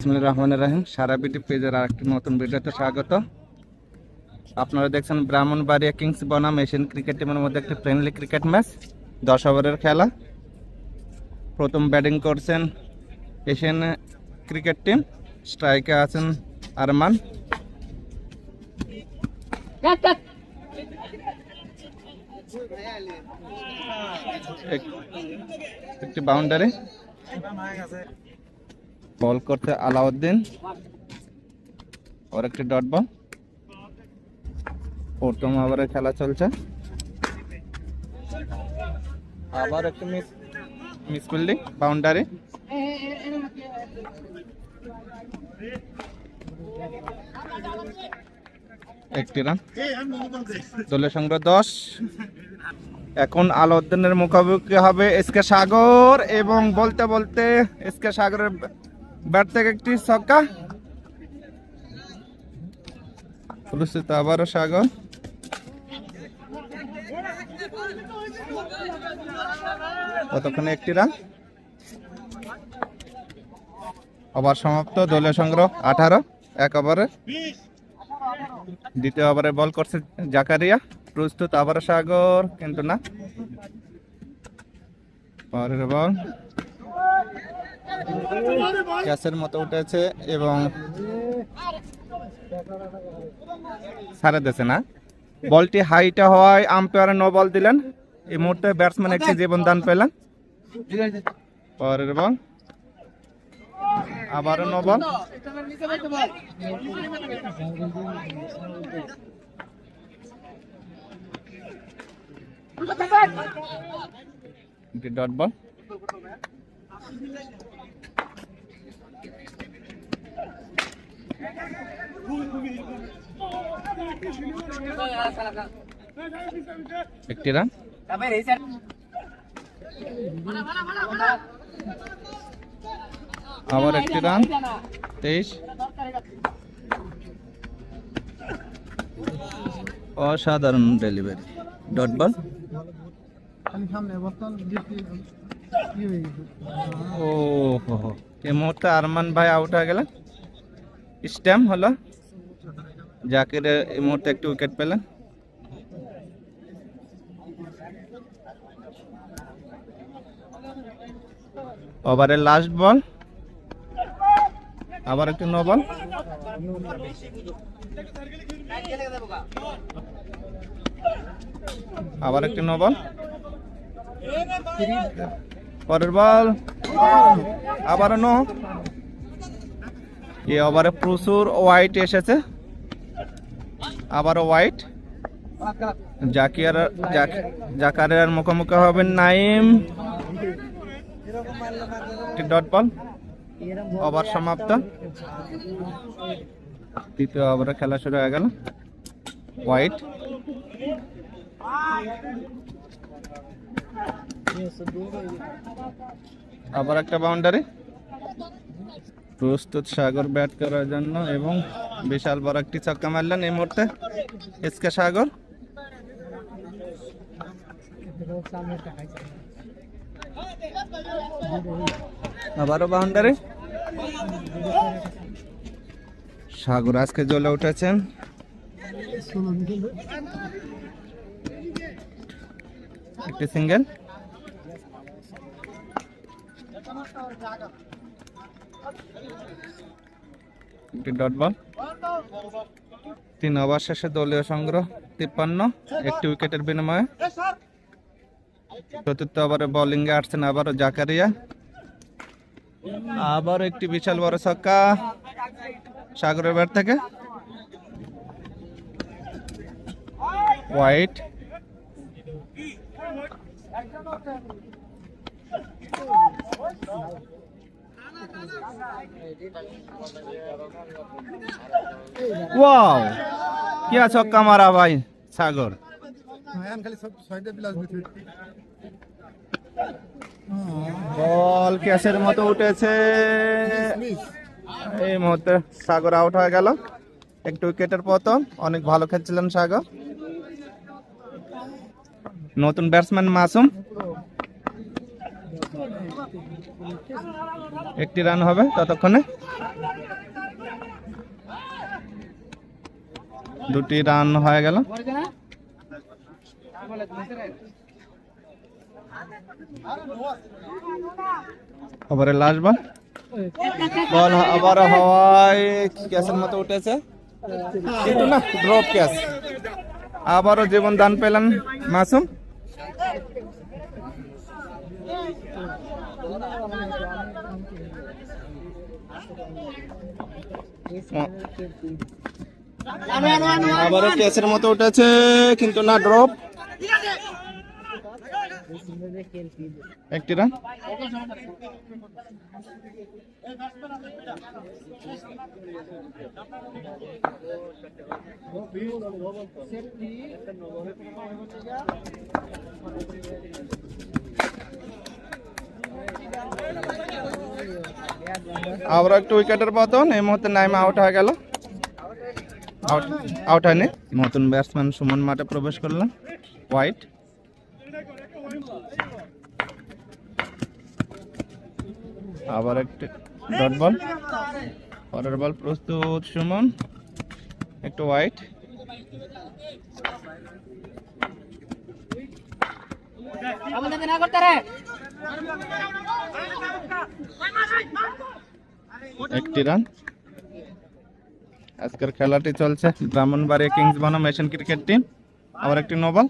বিসমুল্লাহ রহমান রাহিম। সারা বিটি পেজের আর একটি নতুন ভিডিওতে স্বাগত। আপনারা দেখছেন ব্রাহ্মণবাড়িয়া কিংস বনাম এশিয়ান ক্রিকেট টিমের মধ্যে একটি ফ্রেন্ডলি ক্রিকেট ম্যাচ দশ ওভারের খেলা। প্রথম ব্যাটিং করছেন এশিয়ান ক্রিকেট টিম। স্ট্রাইকে আছেন আরমান। একটি বাউন্ডারি বল করতে আলাউদ্দিন। ওর একটি ডট বল প্রথম ওভারে খেলা চলছে। আবার একটি মিস মিস ফিল্ডিং বাউন্ডারি একটি রান দলের সংগ্রহ দশ। এখন আলাউদ্দিনের মুখোমুখি হবে এসকে সাগর এবং বলতে বলতে এসকে সাগরের ব্যাট থেকে একটি ছক্কা। পুরস্কৃত আবারও সাগর ততক্ষণে একটি রান? ওভার সমাপ্ত, দলীয় সংগ্রহ আঠারো, এক ওভারে। দ্বিতীয় ওভারে বল করছে জাকারিয়া। প্রস্তুত, আবারও সাগর, কিন্তু না। পরের বল। ক্যাচের মতো উঠেছে এবং সারা দিয়েছে না? বলটি হাইটে হওয়ায় আম্পায়ার নো বল দিলেন। এই মুহূর্তে ব্যাটসম্যান একটি জীবন দান পেলেন। পরের বল আবারও নো বল ডট বল একটি রান। আবার একটি রান। তেইশ। অসাধারণ ডেলিভারি ডট বল ও হো এই মুহূর্তে আরমান ভাই আউট হয়ে গেলেন? স্ট্যাম্প হলো। জাকির এই মুহূর্তে একটু উইকেট পেলেন। ওভারের লাস্ট বল আবার একটি নো বল আবার একটি নো বল পরের বল আবার নো এ ওভারে প্রচুর হোয়াইট এসেছে। আবারও হোয়াইট জাকিয়ার, জাক- জাকারিয়ার মুখোমুখি হবেন নাইম। ডট বল ওভার সমাপ্ত। তৃতীয় ওভারে খেলা শুরু হয়ে গেল। হোয়াইট আবার একটা বাউন্ডারি প্রস্তুত সাগর ব্যাট করার জন্য এবং বিশাল বড় একটি ছক্কা মারলেন এই মুহূর্তে এসকে সাগর। আবারও বাউন্ডারি। সাগর আজকে জ্বলে উঠেছেন। একটি সিঙ্গেল একটি ডট বল তিন ওভার শেষে দলীয় সংগ্রহ, তিপ্পান্ন, একটি উইকেটের বিনিময়ে। চতুর্থ ওভারে বোলিং এ আসছেন আবারও জাকারিয়া। আবার একটি বিশাল বড় ছক্কা সাগরের ব্যাট থেকে। হোয়াইট ওয়াও কি ছক্কা মারা ভাই? সাগর। বল ক্যাশের মতো উঠেছে। এই মুহূর্তে সাগর আউট হয়ে গেল। একটু উইকেটের পতন অনেক ভালো খেলছিলেন সাগর। নতুন ব্যাটসম্যান মাসুম। একটি রান হবে ততক্ষণে। দুটি রান হয়ে গেল। ওভারের লাস্ট বল বল আবার হাওয়ায় ক্যাসের মতো উঠেছে। কিন্তু না ড্রপ ক্যাচ আবারও জীবন দান পেলেন মাসুম। আবারও ক্যাচের মতো উঠেছে কিন্তু না ড্রপ একটি রান আবার একটু উইকেটের পতন এই মুহূর্তে নাইম আউট হয়ে গেল। আউট হয়নি। নতুন ব্যাটসম্যান সুমন মাঠে প্রবেশ করলেন হোয়াইট আবার একটি ডট বল পরের বল প্রস্তুত সুমন, একটু হোয়াইট একটি রান আজকের খেলাটি চলছে ব্রাহ্মণবাড়িয়া কিংস বনাম এশিয়ান ক্রিকেট টিম আবার একটি নোবল